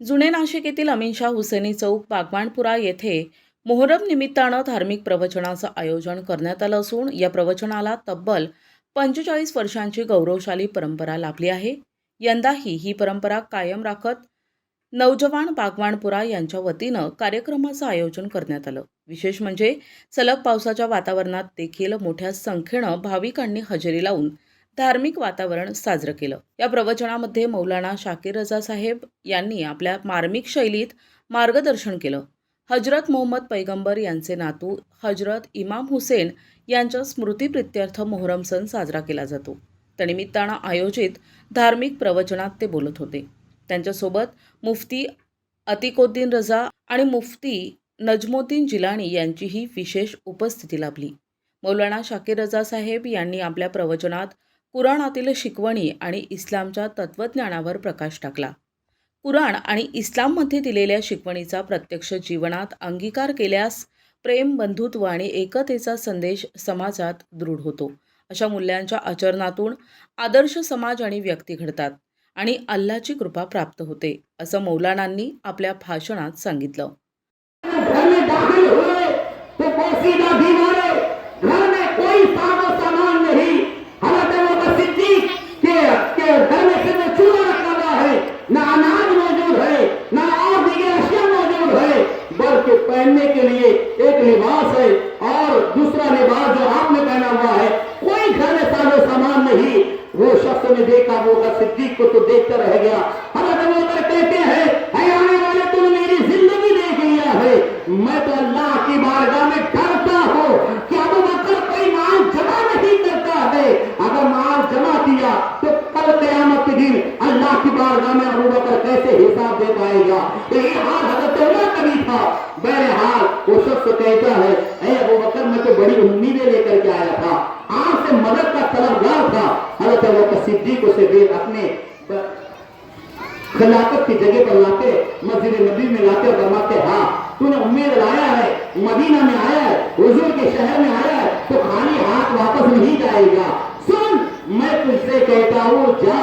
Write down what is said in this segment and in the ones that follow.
जुने नाशिक येथील अमिनशा हुसेनी चौक बागवाणपुरा येथे मोहरम निमित्तानं धार्मिक प्रवचनाचं आयोजन करण्यात आलं असून या प्रवचनाला तब्बल पंचेचाळीस वर्षांची गौरवशाली परंपरा लाभली आहे. यंदाही ही परंपरा कायम राखत नौजवान बागवाणपुरा यांच्या वतीनं कार्यक्रमाचं आयोजन करण्यात आलं. विशेष म्हणजे सलग पावसाच्या वातावरणात देखील मोठ्या संख्येनं भाविकांनी हजेरी लावून धार्मिक वातावरण साजरं केलं. या प्रवचनामध्ये मौलाना शाकीर रजा साहेब यांनी आपल्या मार्मिक शैलीत मार्गदर्शन केलं. हजरत मोहम्मद पैगंबर यांचे नातू हजरत इमाम हुसेन यांच्या स्मृतीप्रित्यर्थ मोहरम सण साजरा केला जातो. त्यानिमित्तानं आयोजित धार्मिक प्रवचनात ते बोलत होते. त्यांच्यासोबत मुफ्ती अतिकोद्दीन रजा आणि मुफ्ती नजमुद्दीन जिलानी यांचीही विशेष उपस्थिती लाभली. मौलाना शाकीर रजा साहेब यांनी आपल्या प्रवचनात कुराणातील शिकवणी आणि इस्लामच्या तत्त्वज्ञानावर प्रकाश टाकला. कुराण आणि इस्लाममध्ये दिलेल्या शिकवणीचा प्रत्यक्ष जीवनात अंगीकार केल्यास प्रेम बंधुत्व आणि एकतेचा संदेश समाजात दृढ होतो. अशा मूल्यांच्या आचरणातून आदर्श समाज आणि व्यक्ती घडतात आणि अल्लाची कृपा प्राप्त होते असं मौलानांनी आपल्या भाषणात सांगितलं. हुआ है। कोई घर में सामो सामान नहीं वो शख्स ने देखा वो बकर सिद्दीक को तो देखकर रह गया। हजरत अबू बकर कहते हैं है आने वाले तुम मेरी जिंदगी देख लिया है। मैं तो अल्लाह की बारगाह में डरता हूँ कि अबू बकर कोई माल जमा नहीं करता है। अगर माल जमा किया तो कल कयामत के दिन अल्लाह की बारगाह में अबू बकर कैसे हिसाब दे पाएगा? तो ये हाल हजरत उमर का भी था बहरहाल वो शख्स कहता है अरे अबू बकर मैं तो बड़ी उम्मीदें लेकर के आया था आपसे मदद का तलबगार था हजरत अबू बकर सिद्दीक उसे वे अपने खिलाफत की जगह पर लाते मस्जिद नबी में लाते और फरमाते हाँ तूने उम्मीद लाया है मदीना में आया है हुजूर के शहर में आया है तो खाली हाथ वापस नहीं जाएगा सुन मैं तुझसे कहता हूँ जा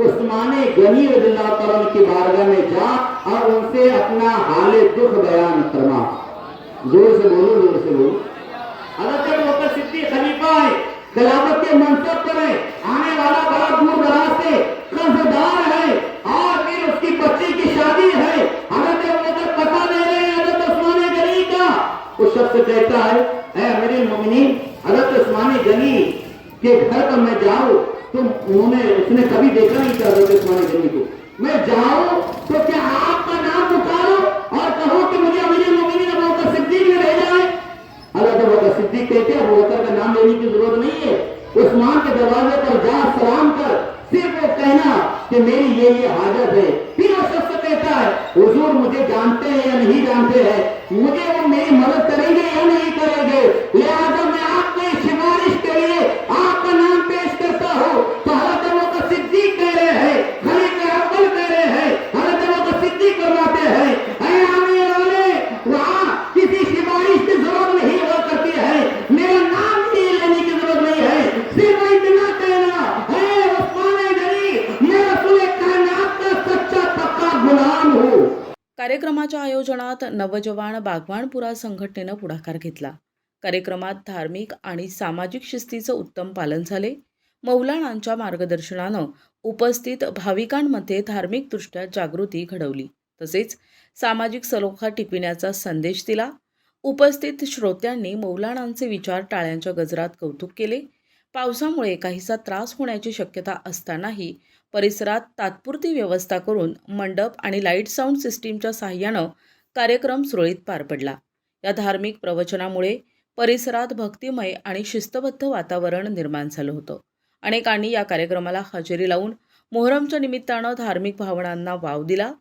उस्माने गनी रज़ियल्लाहु तआला अन्हु की बारगाह में जा और उनसे अपना हाल दुख बयान फरमा जोर से बोलो जोर से बोलो हजरत अबू बकर सिद्दीक खलीफा है खिलाफत के मनसब पर है आने वाला बड़ा दूर दराज से कर्जदार है और फिर उसकी बच्ची की शादी है हजरत अबू बकर पता ले रहे हैं हजरत उस्मान गनी का उस शख्स कहता है ऐ मेरे मोमिनीन हजरत उस्मान गनी के घर पर मैं जाऊं तो उन्होंने उसने कभी देखा नहीं था हजरत उस्मान गनी को मैं जाऊं तो क्या आपका नाम पुकारो और कहो कि मुझे अमीर मोमिनीन अबू बकर सिद्दीक ने भेजा है हजरत अबू बकर सिद्दीक कहते हैं अबू बकर का नाम लेने की जरूरत नहीं है उस्मान के दरवाजे पर जा सलाम कर सिर्फ वो कहना कि मेरी ये ये हाजत है फिर वो शख्स कहता है हुजूर मुझे जानते हैं या नहीं जानते हैं मुझे वो मेरी मदद करेंगे या नहीं करेंगे कार्यक्रमाच्या आयोजनात नवजवान बागवाणपुरा संघटनेनं पुढाकार घेतला. कार्यक्रमात धार्मिक आणि सामाजिक शिस्तीचं उत्तम पालन झाले. मौलानांच्या मार्गदर्शनानं उपस्थित भाविकांमध्ये धार्मिकदृष्ट्या जागृती घडवली. तसेच सामाजिक सलोखा टिकविण्याचा संदेश दिला. उपस्थित श्रोत्यांनी मौलानांचे विचार टाळ्यांच्या गजरात कौतुक केले. पावसामुळे काहीसा त्रास होण्याची शक्यता असतानाही परिसरात तात्पुरती व्यवस्था करून मंडप आणि लाइट साऊंड सिस्टीमच्या सहाय्यानं कार्यक्रम सुरळीत पार पडला. या धार्मिक प्रवचनामुळे परिसरात भक्तिमय आणि शिस्तबद्ध वातावरण निर्माण झालं होतं. अनेकांनी या कार्यक्रमाला हजेरी लावून मोहरमच्या निमित्तानं धार्मिक भावनांना वाव दिला.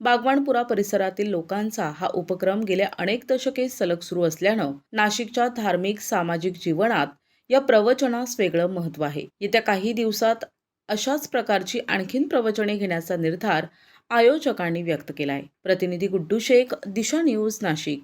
बागवाणपुरा परिसरातील लोकांचा हा उपक्रम गेल्या अनेक दशके सलग सुरू असल्यानं नाशिकच्या धार्मिक सामाजिक जीवनात या प्रवचनास वेगळं महत्त्व आहे. येत्या काही दिवसात अशाच प्रकारची आणखीन प्रवचने घेण्याचा निर्धार आयोजकांनी व्यक्त केला आहे प्रतिनिधी गुड्डू शेख दिशा न्यूज नाशिक.